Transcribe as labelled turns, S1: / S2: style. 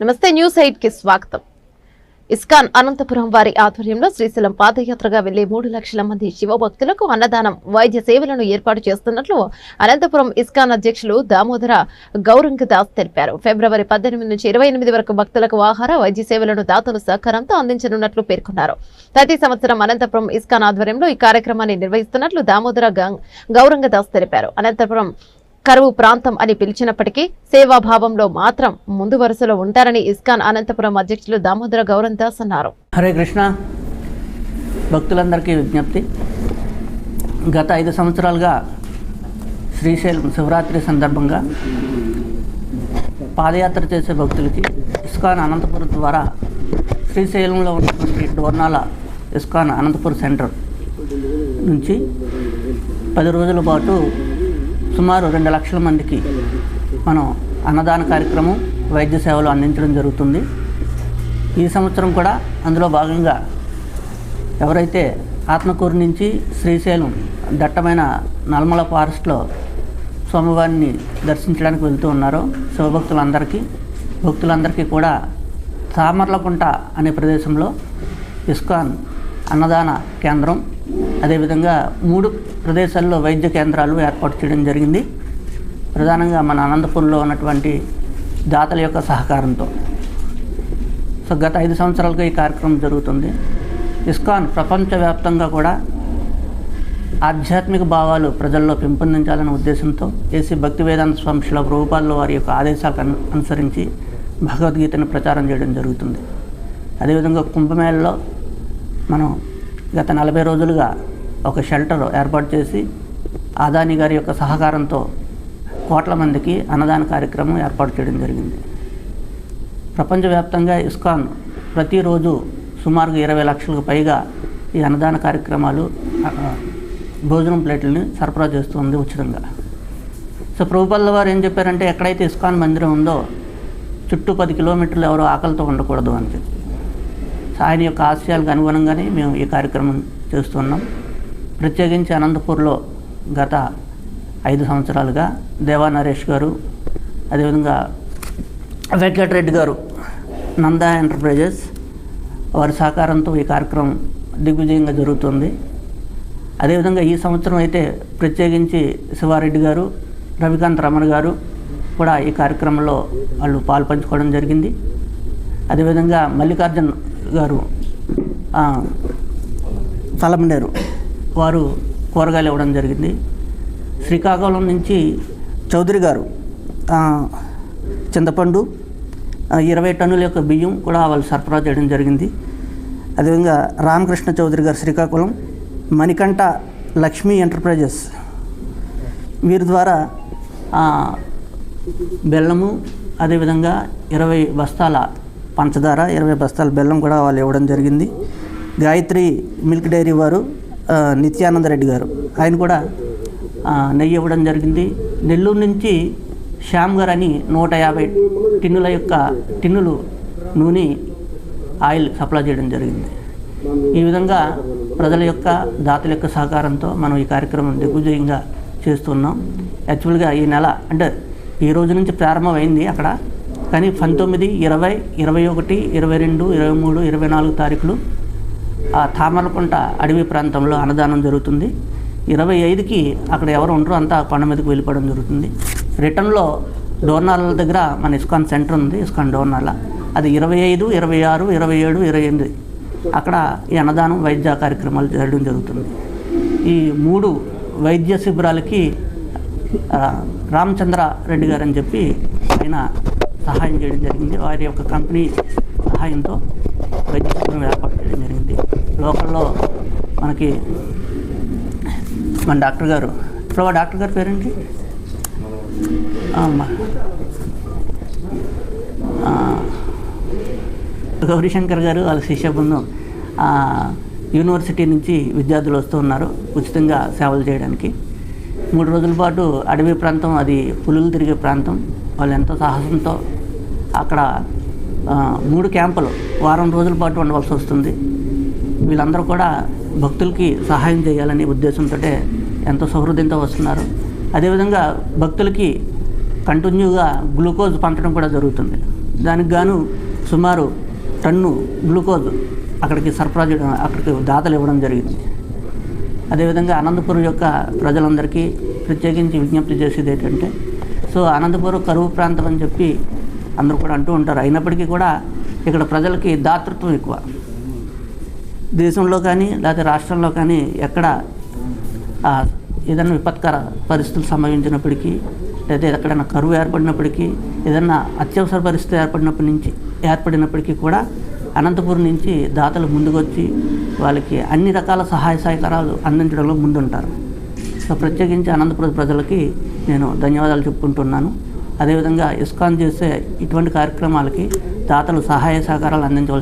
S1: నమస్తే న్యూస్ ఎయిట్కి స్వాగతం. ఇస్కాన్ అనంతపురం వారి ఆధ్వర్యంలో శ్రీశైలం పాదయాత్రగా వెళ్ళే మూడు లక్షల మంది శివభక్తులకు అన్నదానం వైద్య సేవలను ఏర్పాటు చేస్తున్నట్లు అనంతపురం ఇస్కాన్ అధ్యక్షులు దామోదర గౌరంగ దాస్ తెలిపారు. ఫిబ్రవరి పద్దెనిమిది నుంచి ఇరవై ఎనిమిది వరకు భక్తులకు ఆహార వైద్య సేవలను దాతలు సహకారంతో అందించనున్నట్లు పేర్కొన్నారు. ప్రతి సంవత్సరం అనంతపురం ఇస్కాన్ ఆధ్వర్యంలో ఈ కార్యక్రమాన్ని నిర్వహిస్తున్నట్లు దామోదర గౌరంగ దాస్ తెలిపారు. అనంతపురం కరువు ప్రాంతం అని పిలిచినప్పటికీ సేవాభావంలో మాత్రం ముందు వరుసలో ఉంటారని ఇస్కాన్ అనంతపురం అధ్యక్షులు దామోదర గౌరవ్ దాస్ అన్నారు.
S2: హరే కృష్ణ. భక్తులందరికీ విజ్ఞప్తి. గత ఐదు సంవత్సరాలుగా శ్రీశైలం శివరాత్రి సందర్భంగా పాదయాత్ర చేసే భక్తులకి ఇస్కాన్ అనంతపురం ద్వారా శ్రీశైలంలో ఉన్నటువంటి డోర్నాల ఇస్కాన్ అనంతపురం సెంటర్ నుంచి పది రోజుల పాటు సుమారు రెండు లక్షల మందికి మనం అన్నదాన కార్యక్రమం వైద్య సేవలు అందించడం జరుగుతుంది. ఈ సంవత్సరం కూడా అందులో భాగంగా ఎవరైతే ఆత్మకూరు నుంచి శ్రీశైలం దట్టమైన నల్మల ఫారెస్ట్లో స్వామివారిని దర్శించడానికి వెళ్తూ ఉన్నారో శివభక్తులందరికీ భక్తులందరికీ కూడా తామర్లకుంట అనే ప్రదేశంలో ఇస్కాన్ అన్నదాన కేంద్రం అదేవిధంగా మూడు ప్రదేశాల్లో వైద్య కేంద్రాలు ఏర్పాటు చేయడం జరిగింది. ప్రధానంగా మన అనంతపురంలో ఉన్నటువంటి దాతల యొక్క సహకారంతో. సో గత ఐదు సంవత్సరాలుగా ఈ కార్యక్రమం జరుగుతుంది. ఇస్కాన్ ప్రపంచవ్యాప్తంగా కూడా ఆధ్యాత్మిక భావాలు ప్రజల్లో పెంపొందించాలనే ఉద్దేశంతో ఏసీ భక్తి వేదాంత స్వామి రూపాల్లో వారి యొక్క ఆదేశాలకు అనుసరించి భగవద్గీతను ప్రచారం చేయడం జరుగుతుంది. అదేవిధంగా కుంభమేళలో మనం గత నలభై రోజులుగా ఒక షెల్టర్ ఏర్పాటు చేసి ఆదాని గారి యొక్క సహకారంతో కోట్ల మందికి అన్నదాన కార్యక్రమం ఏర్పాటు చేయడం జరిగింది. ప్రపంచవ్యాప్తంగా ఇస్కాన్ ప్రతిరోజు సుమారుగా ఇరవై లక్షలకు పైగా ఈ అన్నదాన కార్యక్రమాలు భోజనం ప్లేట్లని సరఫరా చేస్తుంది ఉచితంగా. సో ప్రభుపాల వారు ఏం చెప్పారంటే ఎక్కడైతే ఇస్కాన్ మందిరం ఉందో చుట్టూ పది కిలోమీటర్లు ఎవరో ఆకలితో ఉండకూడదు అని చెప్పి. ఆయన యొక్క ఆశయాలకు అనుగుణంగానే మేము ఈ కార్యక్రమం చేస్తున్నాం. ప్రత్యేకించి అనంతపూర్లో గత ఐదు సంవత్సరాలుగా దేవా నరేష్ గారు అదేవిధంగా వెంకటరెడ్డి గారు నందా ఎంటర్ప్రైజెస్ వారి సహకారంతో ఈ కార్యక్రమం దిగ్విజయంగా జరుగుతుంది. అదేవిధంగా ఈ సంవత్సరం అయితే ప్రత్యేకించి శివారెడ్డి గారు రవికాంత్ రమణ గారు కూడా ఈ కార్యక్రమంలో వాళ్ళు పాలు పంచుకోవడం జరిగింది. అదేవిధంగా మల్లికార్జున్ గారు తలమనేరు వారు కూరగాయలు ఇవ్వడం జరిగింది. శ్రీకాకుళం నుంచి చౌదరి గారు చింతపండు ఇరవై టన్నుల యొక్క బియ్యం కూడా వాళ్ళు సరఫరా చేయడం జరిగింది. అదేవిధంగా రామకృష్ణ చౌదరి గారు శ్రీకాకుళం మణికంఠ లక్ష్మీ ఎంటర్ప్రైజెస్ వీరి ద్వారా బెల్లము అదేవిధంగా ఇరవై బస్తాల పంచదార ఇరవై బస్తాల బెల్లం కూడా వాళ్ళు ఇవ్వడం జరిగింది. గాయత్రి మిల్క్ డైరీ వారు నిత్యానందరెడ్డి నిత్యానంద రెడ్డి గారు. ఆయన కూడా నెయ్యి ఇవ్వడం జరిగింది. నెల్లూరు నుంచి శ్యామ్ గారు అని నూట యాభై టిన్నుల యొక్క టిన్నులు నూనె ఆయిల్ సప్లై చేయడం జరిగింది. ఈ విధంగా ప్రజల యొక్క దాతల యొక్క సహకారంతో మనం ఈ కార్యక్రమం దిగ్విజయంగా చేస్తున్నాం. యాక్చువల్గా ఈ నెల అంటే ఈ రోజు నుంచి ప్రారంభమైంది అక్కడ. కానీ పంతొమ్మిది ఇరవై ఇరవై ఒకటి ఇరవై రెండు ఇరవై మూడు ఇరవై నాలుగు తారీఖులు ఆ తామరకుంట అడవి ప్రాంతంలో అన్నదానం జరుగుతుంది. ఇరవై ఐదుకి అక్కడ ఎవరు ఉంటారో అంతా కొండ మీదకి వెళ్ళిపోవడం జరుగుతుంది. రిటర్న్లో డోర్నాల దగ్గర మన ఇస్కాన్ సెంటర్ ఉంది ఇస్కాన్ డోర్నాల. అది ఇరవై ఐదు ఇరవై ఆరు ఇరవై ఏడు ఇరవై ఎనిమిది. అక్కడ ఈ అన్నదానం వైద్య కార్యక్రమాలు జరగడం జరుగుతుంది. ఈ మూడు వైద్య శిబిరాలకి రామచంద్ర రెడ్డి గారు అని చెప్పి ఆయన సహాయం చేయడం జరిగింది. వారి యొక్క కంపెనీ సహాయంతో వైద్య ఏర్పాటు చేయడం జరిగింది. లోకల్లో మనకి మన డాక్టర్ గారు. ఇప్పుడు ఆ డాక్టర్ గారి పేరేంటి? గౌరీశంకర్ గారు వాళ్ళ శిష్య బృందం యూనివర్సిటీ నుంచి విద్యార్థులు వస్తూ ఉన్నారు ఉచితంగా సేవలు చేయడానికి. మూడు రోజుల పాటు అడవి ప్రాంతం అది పులులు తిరిగే ప్రాంతం. వాళ్ళు ఎంతో సాహసంతో అక్కడ మూడు క్యాంపులు వారం రోజుల పాటు ఉండవలసి వస్తుంది. వీళ్ళందరూ కూడా భక్తులకి సహాయం చేయాలనే ఉద్దేశంతో ఎంతో సౌహృదయంతో వస్తున్నారు. అదేవిధంగా భక్తులకి కంటిన్యూగా గ్లూకోజ్ పంచడం కూడా జరుగుతుంది. దానికి గాను సుమారు టన్ను గ్లూకోజ్ అక్కడికి సరఫరా చేయడం అక్కడికి దాతలు ఇవ్వడం జరిగింది. అదేవిధంగా అనంతపురం యొక్క ప్రజలందరికీ ప్రత్యేకించి విజ్ఞప్తి చేసేది ఏంటంటే సో అనంతపురం కరువు ప్రాంతం అని చెప్పి అందరూ కూడా అంటూ ఉంటారు. అయినప్పటికీ కూడా ఇక్కడ ప్రజలకి దాతృత్వం ఎక్కువ. దేశంలో కానీ లేకపోతే రాష్ట్రంలో కానీ ఎక్కడ ఏదైనా విపత్కర పరిస్థితులు సంభవించినప్పటికీ లేదా ఎక్కడైనా కరువు ఏర్పడినప్పటికీ ఏదైనా అత్యవసర పరిస్థితి ఏర్పడినప్పటి నుంచి ఏర్పడినప్పటికీ కూడా అనంతపురం నుంచి దాతలు ముందుకొచ్చి వాళ్ళకి అన్ని రకాల సహాయ సహకారాలు అందించడంలో ముందుంటారు. సో ప్రత్యేకించి అనంతపురం ప్రజలకి నేను ధన్యవాదాలు చెప్పుకుంటున్నాను. అదేవిధంగా ఇస్కాన్ చేసే ఇటువంటి కార్యక్రమాలకి దాతలు సహాయ సహకారాలు అందించవలసి